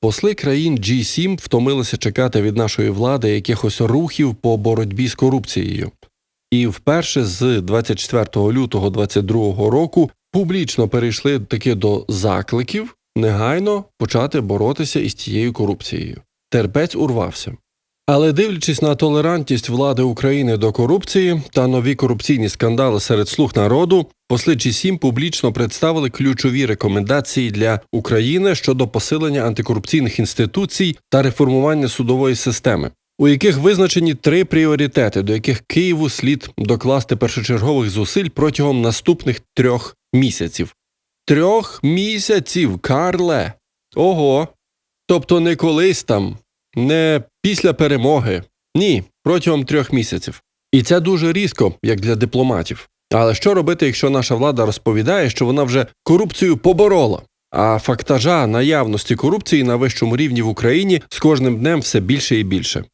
Посли країн G7 втомилися чекати від нашої влади якихось рухів по боротьбі з корупцією. І вперше з 24 лютого 2022 року публічно перейшли таки до закликів негайно почати боротися із цією корупцією. Терпець урвався. Але дивлячись на толерантність влади України до корупції та нові корупційні скандали серед слуг народу, посли G7 публічно представили ключові рекомендації для України щодо посилення антикорупційних інституцій та реформування судової системи, у яких визначені три пріоритети, до яких Києву слід докласти першочергових зусиль протягом наступних трьох місяців. Трьох місяців, Карле. Ого. Тобто не колись там, не після перемоги. Ні, протягом трьох місяців. І це дуже різко, як для дипломатів. Але що робити, якщо наша влада розповідає, що вона вже корупцію поборола? А фактажа наявності корупції на вищому рівні в Україні з кожним днем все більше і більше.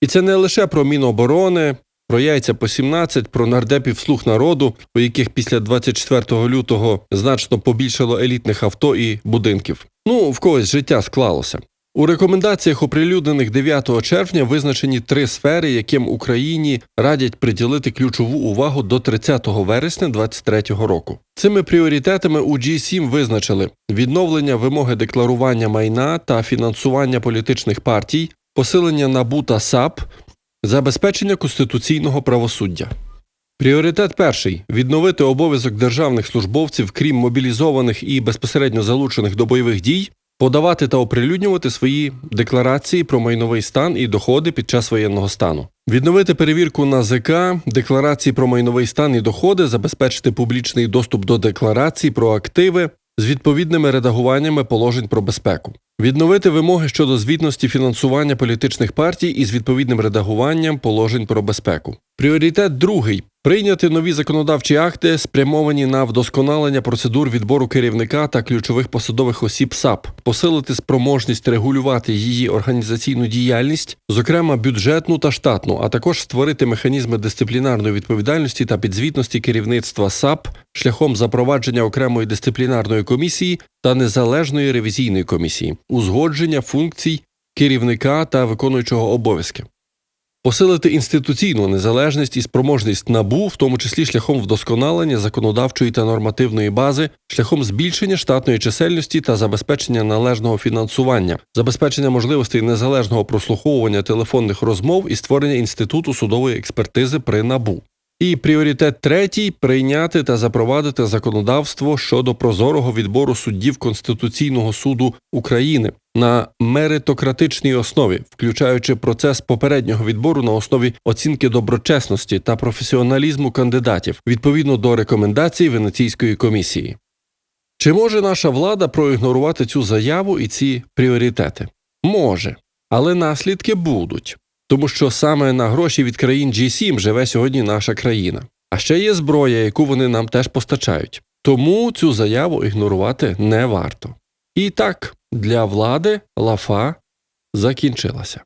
І це не лише про Міноборони, про яйця по 17, про нардепів слуг народу, у яких після 24 лютого значно побільшало елітних авто і будинків. Ну, в когось життя склалося. У рекомендаціях, оприлюднених 9 червня, визначені три сфери, яким Україні радять приділити ключову увагу до 30 вересня 2023 року. Цими пріоритетами у G7 визначили відновлення вимоги декларування майна та фінансування політичних партій, посилення НАБУ та САП, забезпечення конституційного правосуддя. Пріоритет перший відновити обов'язок державних службовців, крім мобілізованих і безпосередньо залучених до бойових дій, подавати та оприлюднювати свої декларації про майновий стан і доходи під час воєнного стану, відновити перевірку на ЗК, декларації про майновий стан і доходи, забезпечити публічний доступ до декларацій про активи з відповідними редагуваннями положень про безпеку, відновити вимоги щодо звітності фінансування політичних партій із відповідним редагуванням положень про безпеку. Пріоритет другий прийняти нові законодавчі акти, спрямовані на вдосконалення процедур відбору керівника та ключових посадових осіб САП, посилити спроможність регулювати її організаційну діяльність, зокрема бюджетну та штатну, а також створити механізми дисциплінарної відповідальності та підзвітності керівництва САП шляхом запровадження окремої дисциплінарної комісії та незалежної ревізійної комісії, узгодження функцій керівника та виконуючого обов'язки. Посилити інституційну незалежність і спроможність набу, в тому числі шляхом вдосконалення законодавчої та нормативної бази, шляхом збільшення штатної чисельності та забезпечення належного фінансування, забезпечення можливостей незалежного прослуховування телефонних розмов і створення інституту судової експертизи при набу. І пріоритет третій прийняти та запровадити законодавство щодо прозорого відбору суддів Конституційного суду України на меритократичній основі, включаючи процес попереднього відбору на основі оцінки доброчесності та професіоналізму кандидатів відповідно до рекомендацій Венеційської комісії. Чи може наша влада проігнорувати цю заяву і ці пріоритети? Може, але наслідки будуть. Тому що саме на гроші від країн G7 живе сьогодні наша країна. А ще є зброя, яку вони нам теж постачають. Тому цю заяву ігнорувати не варто. І так, для влади лафа закінчилася.